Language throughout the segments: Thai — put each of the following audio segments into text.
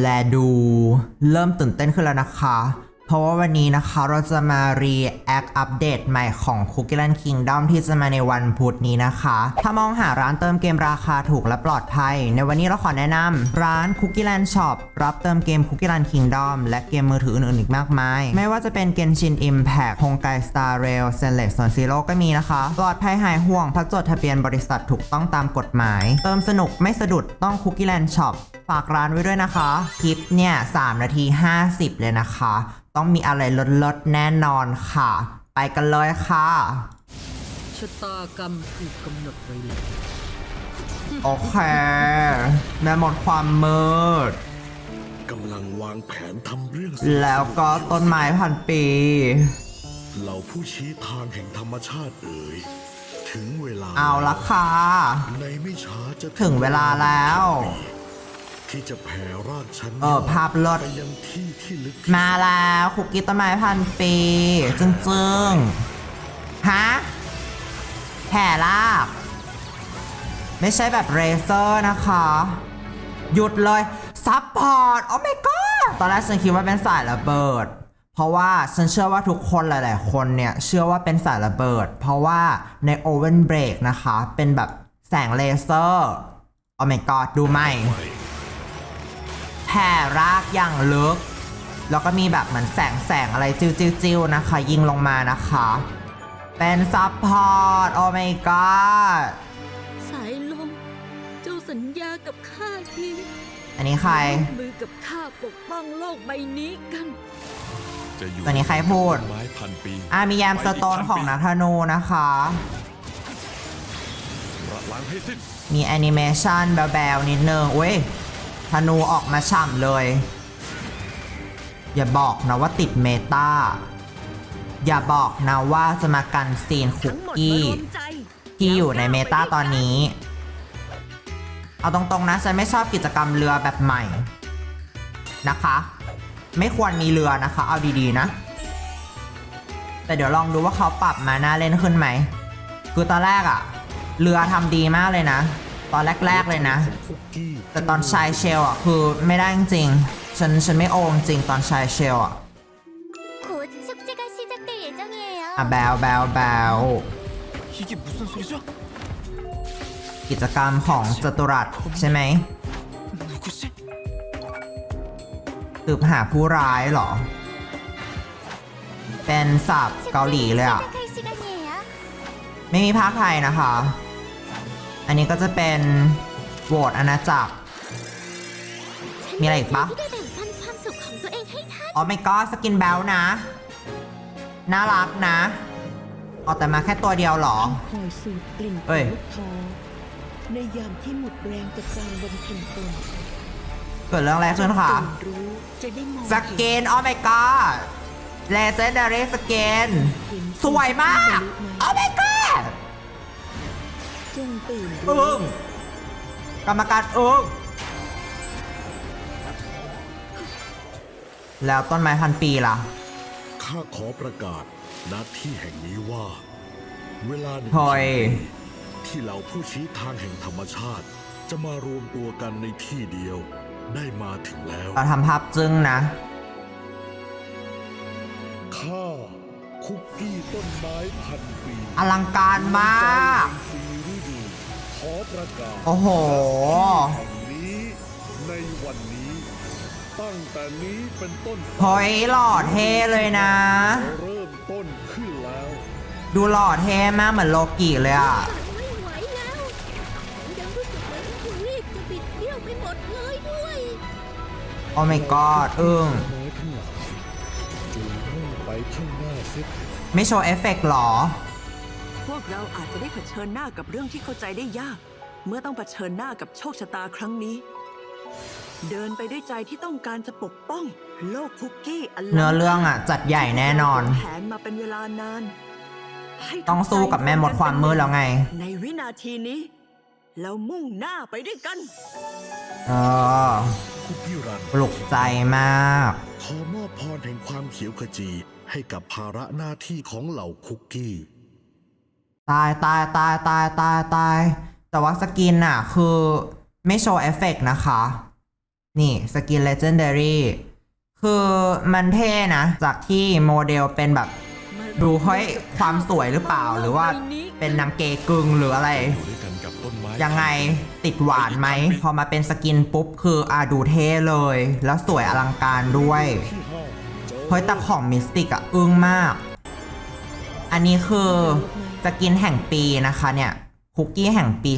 และดูเริ่มตื่นเต้นขึ้นแล้วนะคะ เพราะว่าวันนี้นะคะเราจะมา react อัปเดตใหม่ของ Cookie Land Kingdom ที่จะมาในวันพุธนี้นะคะ ถ้ามองหาร้านเติมเกมราคาถูกและปลอดภัย ในวันนี้เราขอแนะนำร้าน Cookie Land Shop รับเติมเกม Cookie Land Kingdom และเกมมือถืออื่นๆอีกมากมาย ไม่ว่าจะเป็น Genshin Impact ฮงไก Star Rail s e l e c t Zone Zero ก็มีนะคะ ปลอดภัยหายห่วงพราะจดทะเบียนบริษัทถูกต้องตามกฎหมาย เติมสนุกไม่สะดุดต้อง Cookie Land Shop ฝากร้านไว้ด้วยนะคะ คลิปเนี่ย3นาที 50 เลยนะคะ ต้องมีอะไรลดๆแน่นอนค่ะ ไปกันเลยค่ะชะตากรรมถูกกำหนดไว้แล้วโอเคแม่หมดความมืด กำลังวางแผนทำเรื่องแล้วก็ต้นไม้พันปี เหล่าผู้ชี้ทางแห่งธรรมชาติเอ่ยถึงเวลาเอาละค่ะ ในไม่ช้าจะถึงเวลาแล้ว ที่จะแผ่รากชั้นเออภาพลดไปยังที่ที่ลึกมาแล้วคุกกี้ต้นไม้พันปีจึงจึงๆฮะแผ่ลาก ไม่ใช่แบบเรเซอร์นะคะ หยุดเลย ซับพอร์ต โอ้ my god ตอนแรกฉันคิดว่าเป็นสายระเบิด เพราะว่าฉันเชื่อว่าทุกคนหลาย ๆ คนเนี่ย เชื่อว่าเป็นสายระเบิด เพราะว่าใน Oven Break นะคะ เป็นแบบแสงเลเซอร์ โอ้ my god ดูไหมแผ่รากอย่างลึก แล้วก็มีแบบเหมือนแสงแสงอะไรจิ้วจิ้วจิ้วนะคะ ยิงลงมานะคะ เป็นซับพอร์ต โอ้ my god สายลม เจ้าสัญญากับข้าทีอันนี้ใครมือกับข้าปกป้องโลกใบนี้กัน จะอยู่ตัวนี้ใครพูด ไม้พันปีอะมีแยมสโตนของนักธนูนะคะ ระล้างให้สิ้นมีแอนิเมชันแบลๆนิดนึงอุ้ย ธนูออกมาฉ่ำเลย อย่าบอกนะว่าติดเมตาอย่าบอกนะว่าจะมากันซีนคุกกี้ที่อยู่ในเมตาตอนนี้ เอาตรงๆนะฉันไม่ชอบกิจกรรมเรือแบบใหม่นะคะ ไม่ควรมีเรือนะคะ เอาดีๆนะ แต่เดี๋ยวลองดูว่าเขาปรับมาหน่าเล่นขึ้นไหมคือตอนแรกอะเรือทำดีมากเลยนะ ตอนแรก ๆ เลยนะ คุกกี้ แต่ตอนชายเชลอะคือไม่ได้จริงๆฉันฉันไม่โอจริงๆตอนชายเชลอะ 곧 축제가 시작될 예정이에요. อ่ะแบลแบลแบล 이게 무슨 소리죠? กิจกรรมของจตุรัสใช่ไหม 누구지? สืบหาผู้ร้ายเหรอ เป็นศัพท์เกาหลีเลยอะ 시작할 시간이에요. ไม่มีภาคไทยนะคะ อันนี้ก็จะเป็นโหวตอาณาจักร มีอะไรอีกปะออเมก้าไม่ก็สกินแบลนะ น่ารักนะเอาแต่มาแค่ตัวเดียวหรอเอ้ยในยามที่หมดแรงกับารบำเพ็ญตนเกิดเรื่องอะไรขึ้นคะตื่ะสเกินอ๋อไม่ก็เลเจนดารีสเกิน สวยมาก โอ้ my god จงตื่นอึ้รู้งกรรมการอึ้งแล้วต้นไม้พันปีล่ะ ข้าขอประกาศณที่แห่งนี้ว่า เวลาหนึ่งเฮ้ยที่เหล่าผู้ชี้ทางแห่งธรรมชาติ จะมารวมตัวกันในที่เดียว ได้มาถึงแล้ว เราทำภาพจึ้งนะ ข้าคุกกี้ต้นไม้พันปีอลังการมากสีฤดูข อประกาศโอ้โห แห่งนี้ในวันนี้ ตั้งแต่นี้เป็นต้นไปเฮ้ยหล่อเท่เลยนะ เริ่มต้นขึ้นแล้ว ดูหล่อเท่มากเหมือนโลกิเลยอะ ไม่ไหวแล้วยังรู้สึกเหมือนคุณรีบจะบิดเบี้ยวไปหมดเลยด้วย โอ้ my god อึ้งน้อยทั้งหลายจูงมุ่งไปข้างหน้าเสียเถิดไม่โชว์เอฟเฟกต์หรอ พวกเราอาจจะได้เผชิญหน้ากับเรื่องที่เข้าใจได้ยาก เมื่อต้องเผชิญหน้ากับโชคชะตาครั้งนี้ เดินไปด้วยใจที่ต้องการจะปกป้อง โลกคุกกี้อันล้ำเนื้อเรื่องอะ จัดใหญ่แน่นอน แผนมาเป็นเวลานานให้ต้องสู้กับแม่มดความมืดแล้วไง ในวินาทีนี้แล้วมุ่งหน้าไปด้วยกันเออคุกกี้รันปลุกใจมาก ขอมอบพรแห่งความเขียวขจีให้กับภาระหน้าที่ของเหล่าคุกกี้ ตายตายตายตายตายตาย แต่ว่าสกินอะคือไม่โชว์เอฟเฟกต์นะคะ นี่สกิน Legendary คือมันเท่นะ จากที่โมเดลเป็นแบบ ดูเฮ้ยความสวยหรือเปล่าหรือว่าเป็นนางเกยกึงหรืออะไรอยู่ด้วยกันกับต้นไม้ยังไงติดหวานไหม พอมาเป็นสกินปุ๊บ คืออาดูเท่เลย แล้วสวยอลังการด้วย เฮ้ยแต่ของมิสติกอะอึ้งมาก อันนี้คือสกินแห่งปีนะคะเนี่ยคุกกี้แห่งปี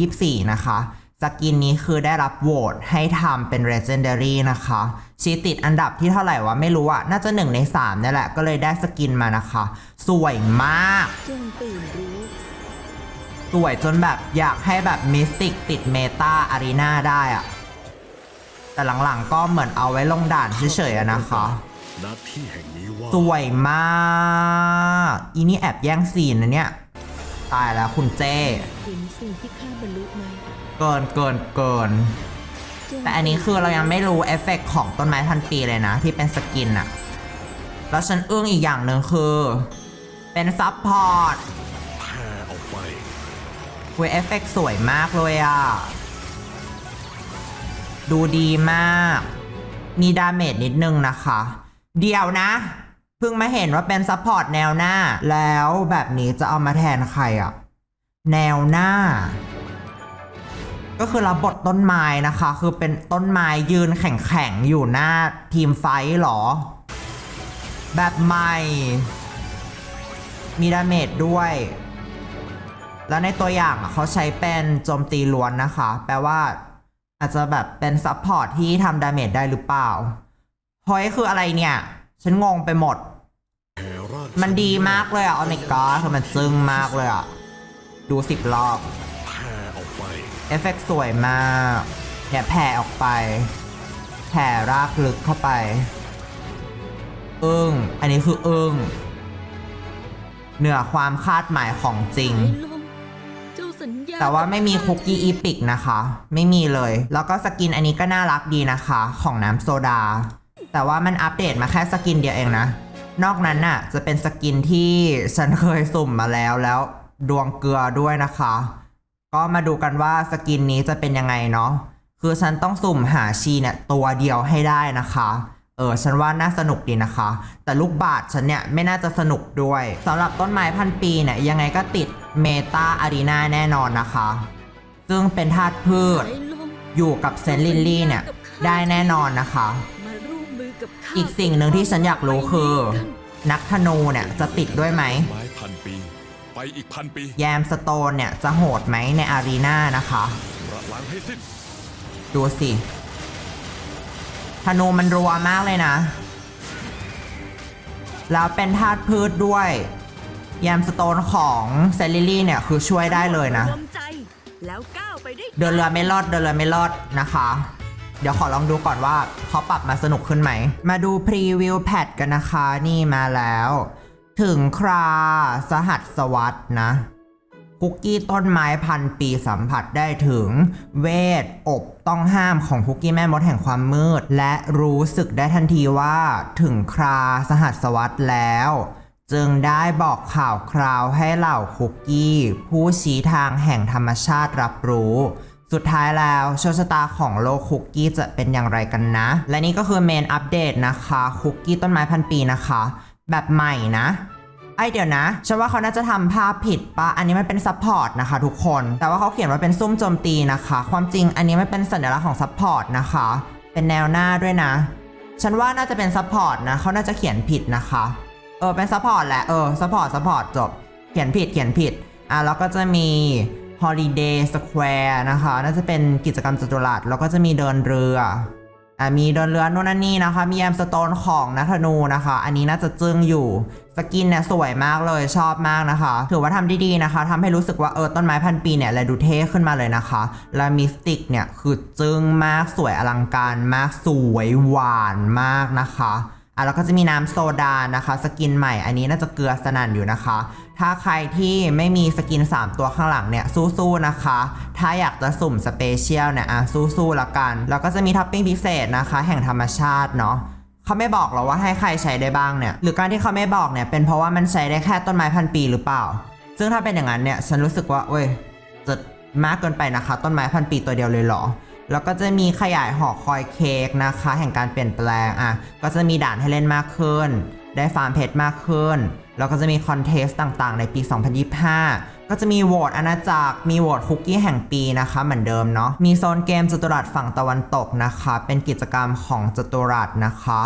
2024 นะคะสกินนี้คือได้รับโหวตให้ทำเป็น Legendary นะคะ ชีติดอันดับที่เท่าไหร่วะไม่รู้อะน่าจะ1ใน3นี่แหละ ก็เลยได้สกินมานะคะ สวยมากสวยจนแบบอยากให้แบบมิสติกติดเมตาอารีนาได้อะแต่หลังๆก็เหมือนเอาไว้ลงด่านเฉยๆนะคะ ณที่แห่งนี้ว่าสวยมาก อีนี่แอบแย่งซีนนะเนี่ย ตายแล้วคุณเจ้เห็นสิ่งที่ข้าบรรลุไหมเกินเกินเกินแจ้งแต่อันนี้คือเรายังไม่รู้เอฟเฟกต์ของต้นไม้พันปีเลยนะ ที่เป็นสกินอะแล้วฉันอึ้งอีกอย่างหนึ่งคือ เป็นซับพอร์ตแผ่ออกไปเวยเอฟเฟกต์สวยมากเลยอะดูดีมาก มีดาเมจนิดนึงนะคะ เดี๋ยวนะ เพิ่งมาเห็นว่าเป็นซัพพอร์ตแนวหน้า แล้วแบบนี้จะเอามาแทนใครอะ แนวหน้า ก็คือรับบทต้นไม้นะคะ คือเป็นต้นไม้ยืนแข็งๆ อยู่หน้าทีมไฟหรอ แบบใหม่ มีดาเมจด้วย แล้วในตัวอย่างเขาใช้เป็นโจมตีล้วนนะคะ แปลว่าอาจจะแบบเป็นซัพพอร์ตที่ทำดาเมจได้หรือเปล่า เฮ้ยคืออะไรเนี่ย ฉันงงไปหมด มันดีมากเลยอะอเมก้าคือมันซึ้งมากเลยอะ ดูสิบรอบ เอฟเฟกต์สวยมากเนี่ยแผ่ออกไป แผ่รากลึกเข้าไปอึ้งอันนี้คืออึ้งเหนือความคาดหมายของจริง แต่ว่าไม่มีคุกกี้อีพิกนะคะ ไม่มีเลย แล้วก็สกินอันนี้ก็น่ารักดีนะคะ ของน้ำโซดา แต่ว่ามันอัปเดตมาแค่สกินเดียวเองนะ นอกนั้นน่ะจะเป็นสกินที่ฉันเคยสุ่มมาแล้วแล้วดวงเกลือด้วยนะคะ ก็มาดูกันว่าสกินนี้จะเป็นยังไงเนาะคือฉันต้องสุ่มหาชีเนี่ยตัวเดียวให้ได้นะคะเออฉันว่าน่าสนุกดีนะคะ แต่ลูกบาศก์ฉันเนี่ยไม่น่าจะสนุกด้วยสำหรับต้นไม้พันปีเนี่ยยังไงก็ติดเมตาอารีนาแน่นอนนะคะ ซึ่งเป็นธาตุพืชอยู่กับเซนลิลลี่เนี่ยได้แน่นอนนะคะ อกับข้าอีกสิ่งหนึ่งที่ฉันอยากรู้คือ นักธนูเนี่ยจะติดด้วยไหม ไม้พันปี ไปอีกพันปีแยมสโตนเนี่ยจะโหดไหมในอารีนานะคะ ระล้างให้สิ้นดูสิ ธนูมันรัวมากเลยนะ แล้วเป็นธาตุพืชด้วย แยมสโตนของเซลิลี่เนี่ยคือช่วยได้เลยนะ รวมใจแล้วก้าวไปด้วยกัน เดินเรือไม่รอดเดินเรือไม่รอดนะคะ เดี๋ยวขอลองดูก่อนว่าเขาปรับมาสนุกขึ้นไหม มาดูพรีวิวแพทกันนะคะ นี่มาแล้ว ถึงคราสหัสสวัสดนะ คุกกี้ต้นไม้พันปีสัมผัสได้ถึง เวท อบต้องห้ามของคุกกี้แม่มดแห่งความมืด และรู้สึกได้ทันทีว่าถึงคราสหัสวัสดแล้วจึงได้บอกข่าวคราวให้เหล่าคุกกี้ ผู้ชี้ทางแห่งธรรมชาติรับรู้ สุดท้ายแล้วโชคชะตาของโลกคุกกี้จะเป็นอย่างไรกันนะ และนี่ก็คือเมนอัปเดตนะคะคุกกี้ต้นไม้พันปีนะคะ แบบใหม่นะไอเดี๋ยวนะฉันว่าเขาน่าจะทำภาพผิดปะอันนี้มันเป็นซัพพอร์ตนะคะทุกคน แต่ว่าเขาเขียนว่าเป็นซุ่มโจมตีนะคะ ความจริงอันนี้ไม่เป็นสัญลักษณ์ของซัพพอร์ตนะคะ เป็นแนวหน้าด้วยนะ ฉันว่าน่าจะเป็นซัพพอร์ตนะเขาน่าจะเขียนผิดนะคะ เออเป็นซัพพอร์ตแหละ เออซัพพอร์ตซัพพอร์ตจบ เขียนผิดเขียนผิด อะแล้วก็จะมี Holiday Square นะคะ น่าจะเป็นกิจกรรมจัตุรัสแล้วก็จะมีเดินเรืออะมีเดินเรือนู่นนั่นนี่นะคะ มีแอมสโตนของนักธนูนะคะ อันนี้น่าจะจึ้งอยู่ สกินเนี่ยสวยมากเลยชอบมากนะคะ ถือว่าทำด้ดีนะคะทำให้รู้สึกว่าเออต้นไม้พันปีเนี่ยแลดูเท่ขึ้นมาเลยนะคะ และมิสติกเนี่ยคือจึ้งมากสวยอลังการมากสวยหวานมากนะคะ อะแล้วก็จะมีน้ำโซดานะคะ สกินใหม่อันนี้น่าจะเกลือสนั่นอยู่นะคะ ถ้าใครที่ไม่มีสกิน 3 ตัวข้างหลังเนี่ยสู้ๆนะคะ ถ้าอยากจะสุ่มสเปเชียลเนี่ยอะสู้ๆละกัน แล้วก็จะมีท็อปปิ้งพิเศษนะคะ แห่งธรรมชาติเนาะเขาไม่บอกหรอว่าให้ใครใช้ได้บ้างเนี่ยหรือการที่เขาไม่บอกเนี่ยเป็นเพราะว่ามันใช้ได้แค่ต้นไม้พันปีหรือเปล่า ซึ่งถ้าเป็นอย่างนั้นเนี่ยฉันรู้สึกว่าเว้ยจะมากเกินไปนะคะ ต้นไม้พันปีตัวเดียวเลยเหรอ แล้วก็จะมีขยายหอคอยเค้กนะคะ แห่งการเปลี่ยนแปลงอะก็จะมีด่านให้เล่นมากขึ้น ได้ฟาร์มเพชรมากขึ้น แล้วก็จะมีคอนเทสต์ต่างๆ ในปี 2025 ก็จะมีโหวตอาณาจักร มีโหวตคุกกี้แห่งปีนะคะ เหมือนเดิมเนาะ มีโซนเกมจตุรัสฝั่งตะวันตกนะคะ เป็นกิจกรรมของจตุรัสนะคะ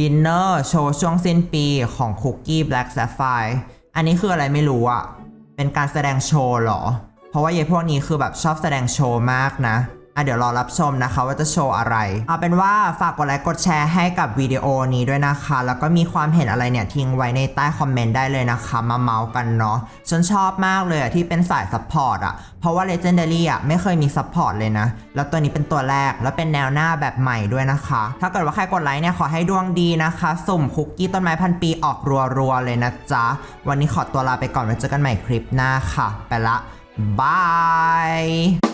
ดินเนอร์โชว์ช่วงสิ้นปีของคุกกี้แบล็กแซฟไฟอันนี้คืออะไรไม่รู้อะเป็นการแสดงโชว์เหรอ เพราะว่าเยพวกนี้คือแบบชอบแสดงโชว์มากนะ อะเดี๋ยวรอรับชมนะคะว่าจะโชว์อะไร เอาเป็นว่าฝากกดไลค์กดแชร์ให้กับวิดีโอนี้ด้วยนะคะ แล้วก็มีความเห็นอะไรเนี่ยทิ้งไว้ในใต้คอมเมนต์ได้เลยนะคะ มาเมาส์กันเนาะฉันชอบมากเลยอะที่เป็นสายซัพพอร์ตอะเพราะว่า Legendary อะไม่เคยมีซัพพอร์ตเลยนะ แล้วตัวนี้เป็นตัวแรกแล้วเป็นแนวหน้าแบบใหม่ด้วยนะคะ ถ้าเกิดว่าใครกดไลค์เนี่ยขอให้ดวงดีนะคะ สุ่มคุกกี้ต้นไม้พันปีออกรัวๆเลยนะจ๊ะ วันนี้ขอตัวลาไปก่อนไว้เจอกันใหม่คลิปหน้าค่ะ ไปละบาย